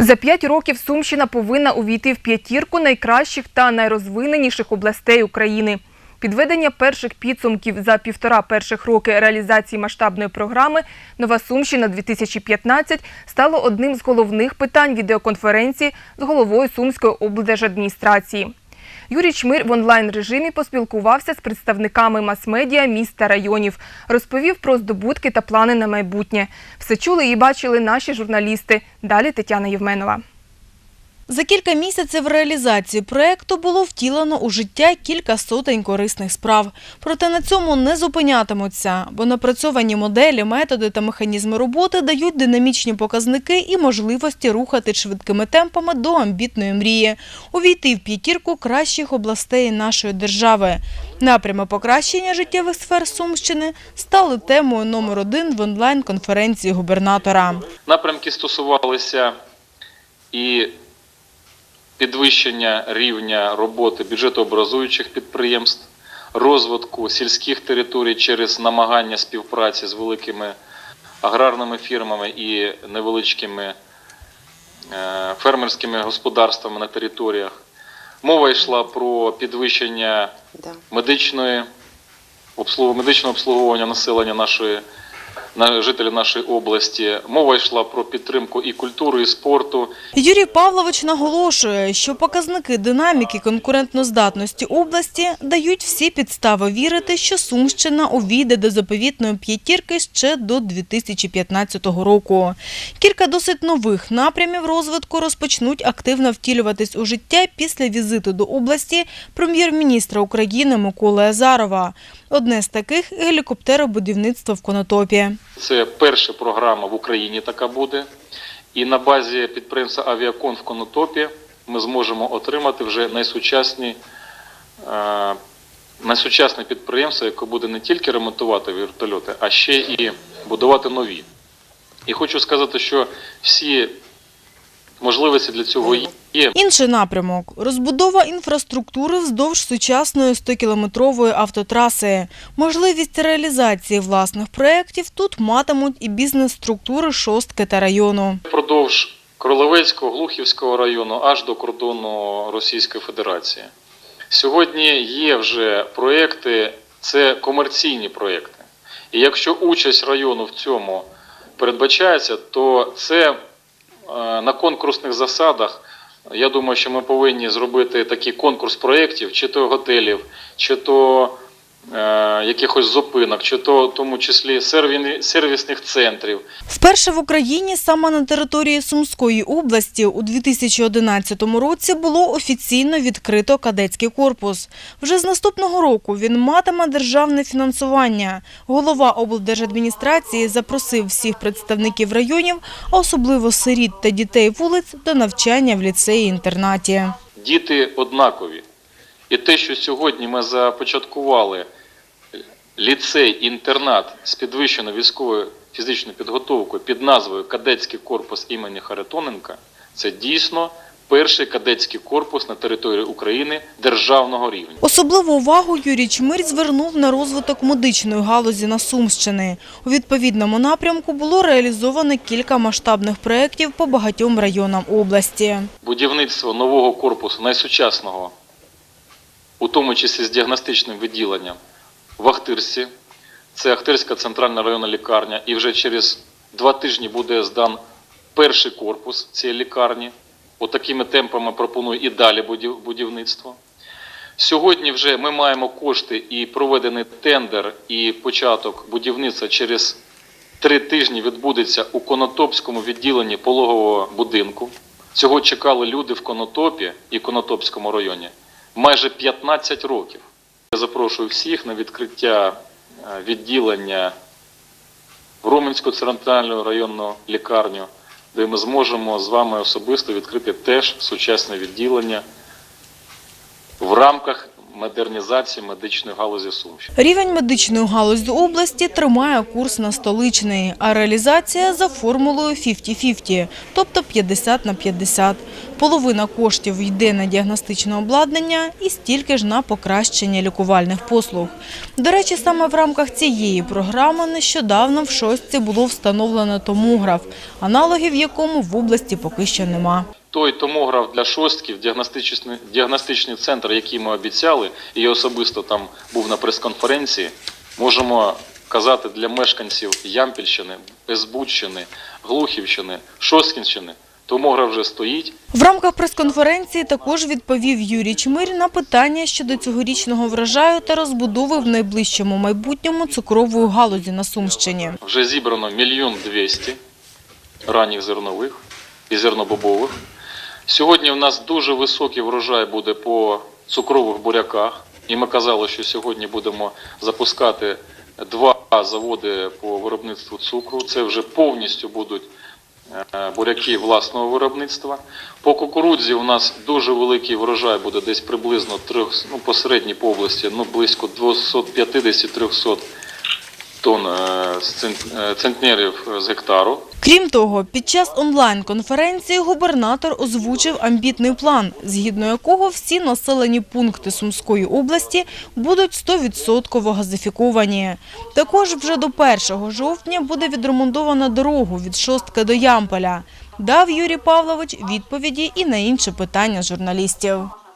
За п'ять років Сумщина повинна увійти в п'ятірку найкращих та найрозвиненіших областей України. Підведення перших підсумків за півтора перших роки реалізації масштабної програми Нова Сумщина 2015 стало одним з головних питань відеоконференції з головою Сумської облдержадміністрації. Юрій Чмир в онлайн-режимі поспілкувався з представниками мас-медіа міст та районів, розповів про здобутки та плани на майбутнє. Все чули і бачили наші журналісти. Далі Тетяна Євменова. За кілька місяців реалізації проекту було втілено у життя кілька сотень корисних справ. Проте на цьому не зупинятимуться, бо напрацьовані моделі, методи та механізми роботи дають динамічні показники і можливості рухати швидкими темпами до амбітної мрії – увійти в п'ятірку кращих областей нашої держави. Напрями покращення життєвих сфер Сумщини стали темою номер один в онлайн-конференції губернатора. Напрямки стосувалися і підвищення рівня роботи бюджетообразуючих підприємств, розвитку сільських територій через намагання співпраці з великими аграрними фірмами і невеличкими е, фермерськими господарствами на територіях. Мова йшла про підвищення медичної медичного обслуговування населення нашої на жителів нашої області. Мова йшла про підтримку і культури, і спорту, Юрій Павлович наголошує, що показники динаміки конкурентноздатності області дають всі підстави вірити, що Сумщина увійде до заповітної п'ятірки ще до 2015 року. Кілька досить нових напрямів розвитку розпочнуть активно втілюватись у життя після візиту до області прем'єр-міністра України Миколи Азарова. Одне з таких – гелікоптеробудівництво в Конотопі. Це перша програма в Україні така буде. І на базі підприємства Авіакон в Конотопі ми зможемо отримати вже найсучасні, е, найсучасне підприємство, яке буде не тільки ремонтувати вертольоти, а ще і будувати нові. І хочу сказати, що всі можливості для цього є. Інший напрямок – розбудова інфраструктури вздовж сучасної 100-кілометрової автотраси. Можливість реалізації власних проєктів тут матимуть і бізнес-структури шостки та району. Продовж Кролевецького, Глухівського району аж до кордону Російської Федерації. Сьогодні є вже проекти, це комерційні проекти. І якщо участь району в цьому передбачається, то це е, на конкурсних засадах. Я думаю, що ми повинні зробити такий конкурс проєктів, чи то готелів, чи то якихось зупинок, чи то в тому числі сервісних центрів. Вперше в Україні саме на території Сумської області у 2011 році було офіційно відкрито кадетський корпус. Вже з наступного року він матиме державне фінансування. Голова облдержадміністрації запросив всіх представників районів, а особливо сиріт та дітей вулиць, до навчання в ліцеї-інтернаті. Діти однакові. І те, що сьогодні ми започаткували ліцей-інтернат з підвищеною військовою фізичною підготовкою під назвою Кадетський корпус імені Харитоненка, це дійсно перший кадетський корпус на території України державного рівня. Особливу увагу Юрій Чмирь звернув на розвиток медичної галузі на Сумщини. У відповідному напрямку було реалізовано кілька масштабних проєктів по багатьом районам області. Будівництво нового корпусу найсучасного, у тому числі з діагностичним відділенням в Ахтирці. Це Ахтирська центральна районна лікарня. І вже через два тижні буде здан перший корпус цієї лікарні. Отакими темпами пропоную і далі будівництво. Сьогодні вже ми маємо кошти і проведений тендер, і початок будівництва через три тижні відбудеться у Конотопському відділенні пологового будинку. Цього чекали люди в Конотопі і Конотопському районі майже 15 років. Я запрошую всіх на відкриття е, відділення в Роменську центральну районну лікарню, де ми зможемо з вами особисто відкрити теж сучасне відділення в рамках модернізації медичної галузі Сумщини. Рівень медичної галузі області тримає курс на столичний, а реалізація за формулою 50-50, тобто 50 на 50. Половина коштів йде на діагностичне обладнання і стільки ж на покращення лікувальних послуг. До речі, саме в рамках цієї програми нещодавно в шостці було встановлено томограф, аналогів якому в області поки що нема. Той томограф для шостків, діагностичний, діагностичний центр, який ми обіцяли, і я особисто там був на прес-конференції, можемо казати для мешканців Ямпільщини, Есбудщини, Глухівщини, Шосткінщини, томограф вже стоїть. В рамках прес-конференції також відповів Юрій Чмир на питання щодо цьогорічного врожаю та розбудови в найближчому майбутньому цукрової галузі на Сумщині. Вже зібрано мільйон двісті ранніх зернових і зернобобових. Сьогодні в нас дуже високий врожай буде по цукрових буряках. І ми казали, що сьогодні будемо запускати два заводи по виробництву цукру. Це вже повністю будуть е, буряки власного виробництва. По кукурудзі у нас дуже великий врожай буде десь приблизно трьох, ну, по середній області, ну, близько 250-300 тонн е, центнерів з гектару. Крім того, під час онлайн-конференції губернатор озвучив амбітний план, згідно якого всі населені пункти Сумської області будуть 100% газифіковані. Також вже до 1 жовтня буде відремонтована дорогу від Шостки до Ямполя. Дав Юрій Павлович відповіді і на інші питання журналістів.